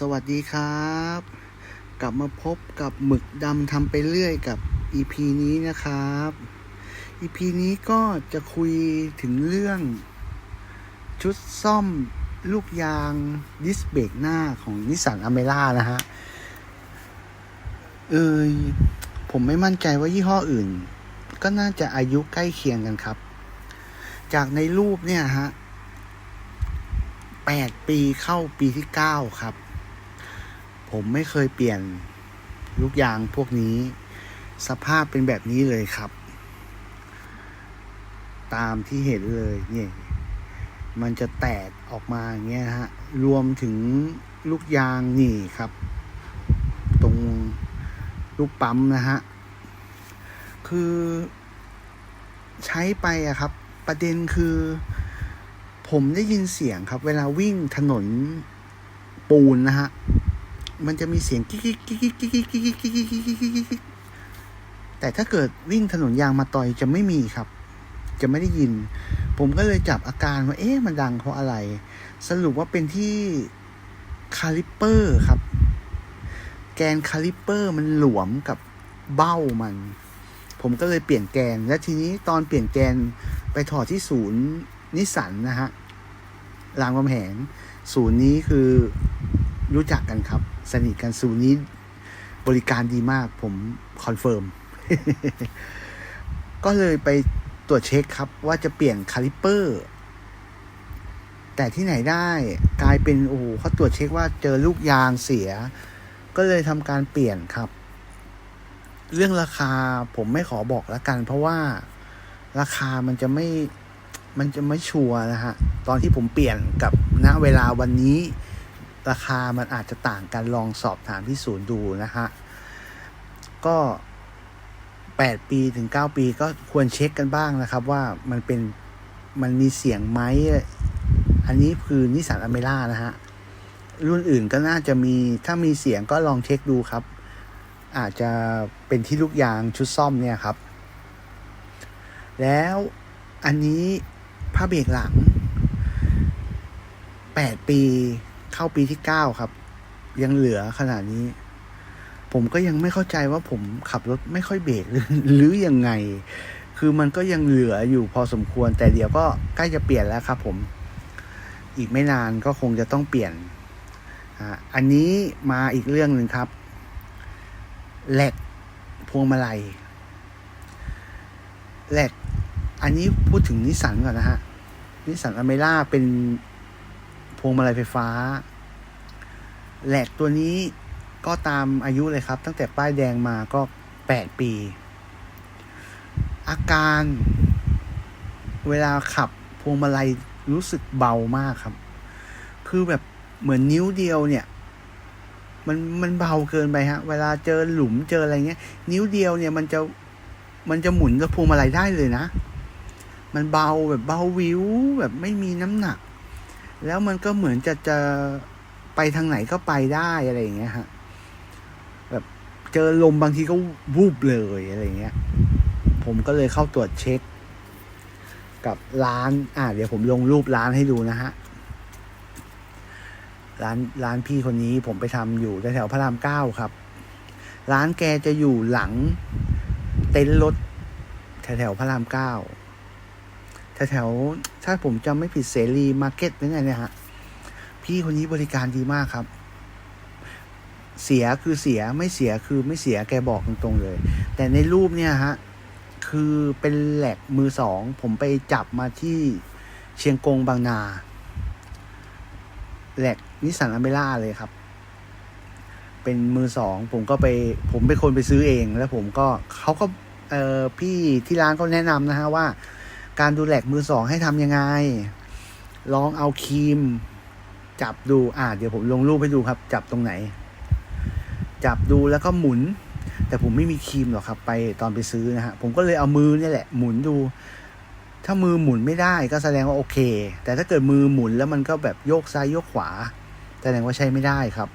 สวัสดีครับ กลับมาพบกับหมึกดำทำไปเรื่อยกับ EP นี้นะครับ EP นี้ก็จะคุยถึงเรื่อง ชุดซ่อมลูกยางดิสเบรกหน้าของนิสสันอเมร่านะฮะ เออผมไม่มั่นใจว่ายี่ห้ออื่น ก็น่าจะอายุใกล้เคียงกันครับ จากในรูปเนี่ยฮะแปดปีเข้าปีที่เก้าครับ ผมไม่เคยเปลี่ยนลูกยางพวกนี้ สภาพเป็นแบบนี้เลยครับ ตามที่เห็นเลยเนี่ยมันจะแตกออกมาอย่างเงี้ยฮะ รวมถึงลูกยางนี่ครับ ตรงลูกปั๊มนะฮะ คือใช้ไปอะครับ ประเด็นคือ ผมได้ยินเสียงครับ เวลาวิ่งถนนปูนนะฮะ มันจะมีเสียงกิ๊กกิ๊กกิ๊กกิ๊กกิ๊กกิ๊กกิ๊กกิ๊กกิ๊กกิ๊กกิ๊กกิ๊กแต่ถ้าเกิดวิ่งถนนยางมาต่อยจะไม่มีครับ จะไม่ได้ยิน ผมก็เลยจับอาการว่า เอ๊ะมันดังเพราะอะไร สรุปว่าเป็นที่คาลิปเปอร์ครับ แกนคาลิปเปอร์มันหลวมกับเบ้ามัน ผมก็เลยเปลี่ยนแกน และทีนี้ตอนเปลี่ยนแกนไปถอดที่ศูนย์นิสสันนะฮะรามคำแหงศูนย์นี้คือรู้จักกันครับ สนิทกันศูนย์นี้บริการดีมากผมคอนเฟิร์ม ก็เลยไปตรวจเช็คครับว่าจะเปลี่ยนคาลิปเปอร์ แต่ที่ไหนได้กลายเป็นโอ้โหเขาตรวจเช็คว่าเจอลูกยางเสีย ก็เลยทำการเปลี่ยนครับ เรื่องราคาผมไม่ขอบอกแล้วกัน เพราะว่าราคามันจะไม่มันจะไม่ชัวร์นะฮะ ตอนที่ผมเปลี่ยนกับณเวลาวันนี้ ราคามันอาจจะต่างกันลองสอบถามที่ศูนย์ดูนะฮะ ก็แปดปีถึงเก้าปีก็ควรเช็คกันบ้างนะครับ ว่ามันเป็นมันมีเสียงไหม อันนี้คือนิสสันอเมร่านะฮะ รุ่นอื่นก็น่าจะมีถ้ามีเสียงก็ลองเช็คดูครับ อาจจะเป็นที่ลูกยางชุดซ่อมเนี่ยครับ แล้วอันนี้ผ้าเบรกหลังแปดปี เข้าปีที่เก้าครับ ยังเหลือขนาดนี้ ผมก็ยังไม่เข้าใจว่าผมขับรถไม่ค่อยเบรกหรือรือยังไง คือมันก็ยังเหลืออยู่พอสมควร แต่เดี๋ยวก็ใกล้จะเปลี่ยนแล้วครับ ผม อีกไม่นานก็คงจะต้องเปลี่ยนอันนี้มาอีกเรื่องหนึ่งครับแหลกพวงมาลัยแหลกอันนี้พูดถึงนิสสันก่อนนะฮะนิสสันอเมร่าเป็น วงมาลัยไฟฟ้า แหลกตัวนี้ก็ตามอายุเลยครับ ตั้งแต่ป้ายแดงมาก็แปดปี อาการเวลาขับพวงมาลัยรู้สึกเบามากครับ คือแบบเหมือนนิ้วเดียวเนี่ย มันมันเบาเกินไปฮะ เวลาเจอหลุมเจออะไรเงี้ย นิ้วเดียวเนี่ยมันจะมันจะหมุนกับพวงมาลัยได้เลยนะ มันเบาแบบเบาวิวแบบไม่มีน้ำหนัก แล้วมันก็เหมือนจะจะไปทางไหนก็ไปได้อะไรอย่างเงี้ยฮะแบบเจอลมบางทีก็วูบเลยอะไรอย่างเงี้ย ผมก็เลยเข้าตรวจเช็ค กับร้าน อ่าเดี๋ยวผมลงรูปร้านให้ดูนะฮะร้านร้านพี่คนนี้ผมไปทำอยู่แถวพระรามเก้าครับ ร้านแกจะอยู่หลังเต็นท์รถแถวๆพระรามเก้า แถวๆถ้าผมจำไม่ผิดเสรีมาร์เก็ตหรือไงเนี่ยฮะ พี่คนนี้บริการดีมากครับ เสียคือเสียไม่เสียคือไม่เสียแกบอกตรงๆเลย แต่ในรูปเนี่ยฮะ คือเป็นแหลกมือสอง ผมไปจับมาที่เชียงกงบางนา แหลกนิสสันอเมร่าเลยครับ เป็นมือสอง ผมก็ไปผมเป็นคนไปซื้อเองแล้วผมก็เขาก็เออพี่ที่ร้านก็แนะนำนะฮะว่า การดูแหลกมือสองให้ทำยังไง ลองเอาครีม จับดูอ่าเดี๋ยวผมลงรูปให้ดูครับ จับตรงไหน จับดูแล้วก็หมุน แต่ผมไม่มีครีมหรอกครับ ไปตอนไปซื้อนะฮะผมก็เลยเอามือเนี่ยแหละ หมุนดู ถ้ามือหมุนไม่ได้ก็แสดงว่าโอเค แต่ถ้าเกิดมือหมุนแล้วมันก็แบบโยกซ้ายโยกขวา แสดงว่าใช้ไม่ได้ครับ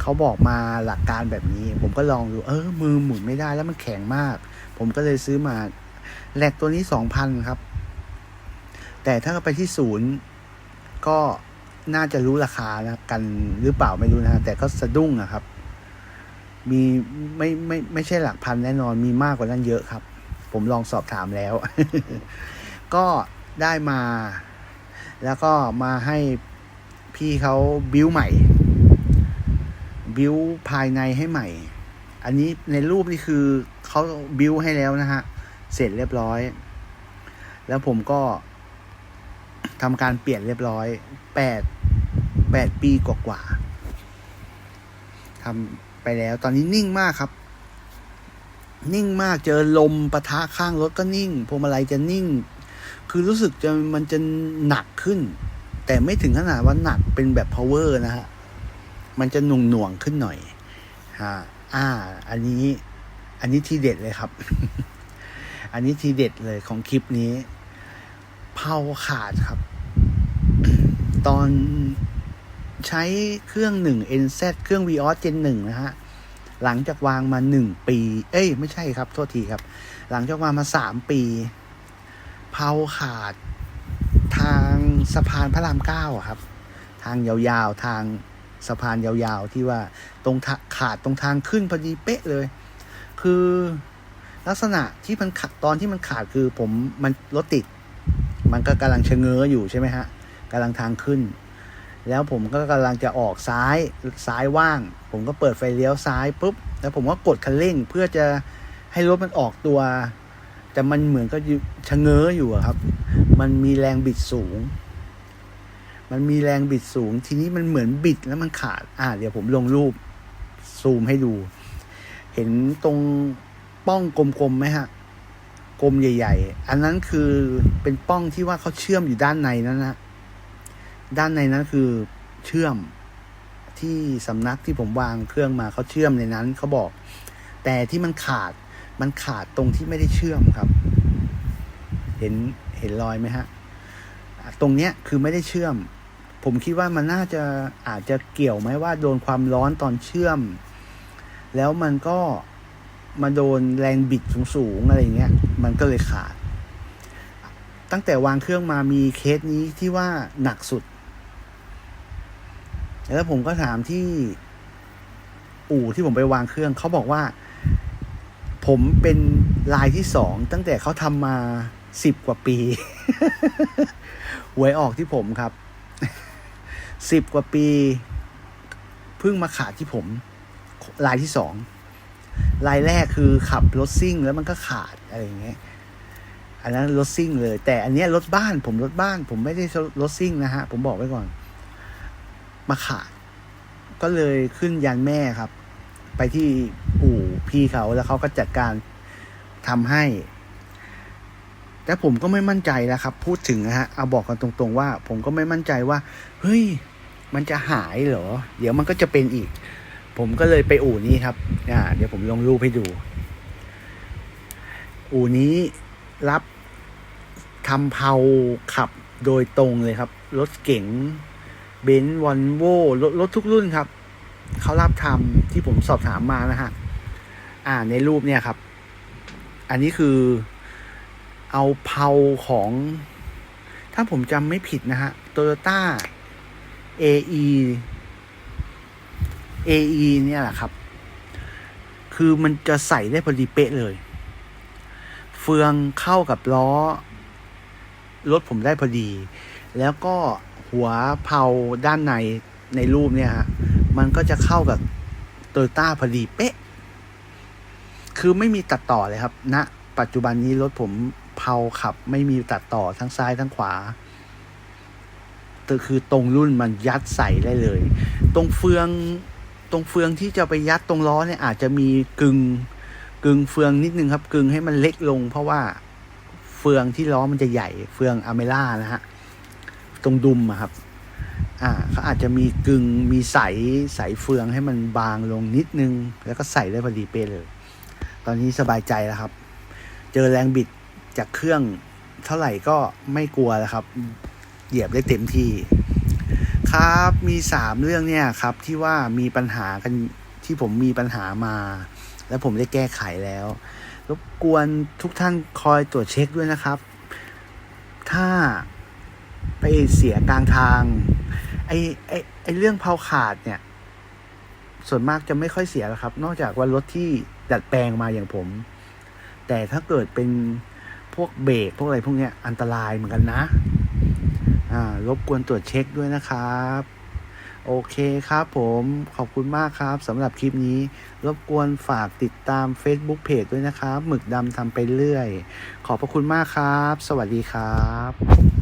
เขาบอกมาหลักการแบบนี้ ผมก็ลองดู เออ มือหมุนไม่ได้แล้วมันแข็งมาก ผมก็เลยซื้อมา แหลกตัวนี้สองพันครับ แต่ถ้าไปที่ศูนย์ก็น่าจะรู้ราคานะกันหรือเปล่าไม่รู้นะแต่ก็สะดุ้งนะครับ มีไม่ไม่ไม่ใช่หลักพันแน่นอนมีมากกว่านั้นเยอะครับ ผมลองสอบถามแล้ว ก็ได้มา แล้วก็มาให้พี่เขาบิวใหม่ บิวภายในให้ใหม่ อันนี้ในรูปนี่คือเขาบิวให้แล้วนะฮะ เสร็จเรียบร้อย แล้วผมก็ทำการเปลี่ยนเรียบร้อยแปดแปดปีกว่าๆทำไปแล้ว ตอนนี้นิ่งมากครับ นิ่งมากเจอลมปะทะข้างรถก็นิ่งพวงมาลัยจะนิ่ง คือรู้สึกจะมันจะหนักขึ้น แต่ไม่ถึงขนาดว่าหนักเป็นแบบ power นะฮะ มันจะหน่วงหน่วงๆขึ้นหน่อยฮะอ่า อันนี้ อันนี้ที่เด็ดเลยครับ อันนี้ทีเด็ดเลยของคลิปนี้ เผาขาดครับ ตอนใช้เครื่องหนึ่ง NZ เครื่อง Vios Gen หนึ่งนะฮะ หลังจากวางมาหนึ่งปี เอ้ย ไม่ใช่ครับ โทษทีครับ หลังจากวางมาสามปี เผาขาดทางสะพานพระรามเก้าครับ ทางยาวๆ ทางสะพานยาวๆ ที่ว่าตรงขาดตรงทางขึ้นพอดีเป๊ะเลย คือ ลักษณะที่มันขาดตอนที่มันขาดคือผมมันรถติด มันก็กำลังชะเง้ออยู่ใช่ไหมฮะกำลังทางขึ้น แล้วผมก็กำลังจะออกซ้ายซ้ายว่าง ผมก็เปิดไฟเลี้ยวซ้ายปุ๊บแล้วผมก็กดคันเร่งเพื่อจะให้รถมันออกตัว แต่มันเหมือนก็ชะเง้ออยู่ครับ มันมีแรงบิดสูง มันมีแรงบิดสูง ทีนี้มันเหมือนบิดแล้วมันขาด อ่า เดี๋ยวผมลงรูปซูมให้ดู เห็นตรง ป้องกลมๆไหมฮะกลมใหญ่ ๆ อันนั้นคือเป็นป้องที่ว่าเขาเชื่อมอยู่ด้านในนั้นนะด้านในนั้นคือเชื่อมที่สำนักที่ผมวางเครื่องมาเขาเชื่อมในนั้นเขาบอก แต่ที่มันขาดมันขาดตรงที่ไม่ได้เชื่อมครับ เห็นเห็นรอยไหมฮะอะตรงเนี้ยคือไม่ได้เชื่อม ผมคิดว่ามันน่าจะอาจจะเกี่ยวไหมว่าโดนความร้อนตอนเชื่อม แล้วมันก็ มาโดนแรงบิดสูงๆอะไรเงี้ย มันก็เลยขาด ตั้งแต่วางเครื่องมามีเคสนี้ที่ว่าหนักสุด แล้วผมก็ถามที่อู่ที่ผมไปวางเครื่องเขาบอกว่า ผมเป็นรายที่สองตั้งแต่เขาทำมาสิบกว่าปีหวยออกที่ผมครับสิบกว่าปี เพิ่งมาขาดที่ผมรายที่สอง รายแรกคือขับรถซิ่งแล้วมันก็ขาดอะไรอย่างเงี้ยอันนั้นรถซิ่งเลย แต่อันนี้รถบ้าน ผมรถบ้าน ผมไม่ได้รถซิ่งนะฮะ ผมบอกไว้ก่อน มาขาด ก็เลยขึ้นยันแม่ครับ ไปที่อู่พี่เขาแล้วเขาก็จัดการทำให้ แต่ผมก็ไม่มั่นใจแล้วครับ พูดถึงนะฮะเอาบอกกันตรง ๆ ว่า ผมก็ไม่มั่นใจว่า เฮ้ย มันจะหายเหรอ เดี๋ยวมันก็จะเป็นอีก ผมก็เลยไปอู่นี้ครับอ่าเดี๋ยวผมลงรูปให้ดู อู่นี้รับทำเผาขับโดยตรงเลยครับ รถเก๋งเบนซ์วอลโวรถรถทุกรุ่นครับ เขารับทำที่ผมสอบถามมานะฮะ อ่า ในรูปเนี่ยครับ อันนี้คือเอาเผาของ ถ้าผมจำไม่ผิดนะฮะ Toyota AE AE เนี่ยแหละครับ คือมันจะใส่ได้พอดีเป๊ะเลย เฟืองเข้ากับล้อ รถผมได้พอดี แล้วก็หัวเผาด้านในในรูปเนี่ยฮะ มันก็จะเข้ากับโตโยต้าพอดีเป๊ะ คือไม่มีตัดต่อเลยครับณนะปัจจุบันนี้รถผมเผาขับ ไม่มีตัดต่อทั้งซ้ายทั้งขวาคือตรงรุ่นมันยัดใส่ได้เลย ตรงเฟือง ตรงเฟืองที่จะไปยัดตรงล้อเนี่ยอาจจะมีกึงกึงเฟืองนิดนึงครับ กึงให้มันเล็กลง เพราะว่าเฟืองที่ล้อมันจะใหญ่เฟืองอเมล่านะฮะตรงดุมอะครับ อ่าเขาอาจจะมีกึงมีใสใสเฟืองให้มันบางลงนิดนึง แล้วก็ใส่ได้พอดีเป๊ะเลย ตอนนี้สบายใจแล้วครับ เจอแรงบิดจากเครื่องเท่าไหร่ก็ไม่กลัวแล้วครับ เหยียบได้เต็มที่ ครับ มีสามเรื่องเนี่ยครับที่ว่ามีปัญหากันที่ผมมีปัญหามา แล้วผมได้แก้ไขแล้ว รบกวนทุกท่านคอยตรวจเช็คด้วยนะครับ ถ้าไปเสียกลางทางไอไอไอเรื่องเพาขาดเนี่ย ส่วนมากจะไม่ค่อยเสียหรอกครับ นอกจากว่ารถที่ดัดแปลงมาอย่างผม แต่ถ้าเกิดเป็นพวกเบรกพวกอะไรพวกเนี้ยอันตรายเหมือนกันนะ รบกวนตรวจเช็คด้วยนะครับ โอเคครับผมขอบคุณมากครับสำหรับคลิปนี้ รบกวนฝากติดตาม Facebook Page ด้วยนะครับ หมึกดำทำไปเรื่อย ขอบพระคุณมากครับ สวัสดีครับ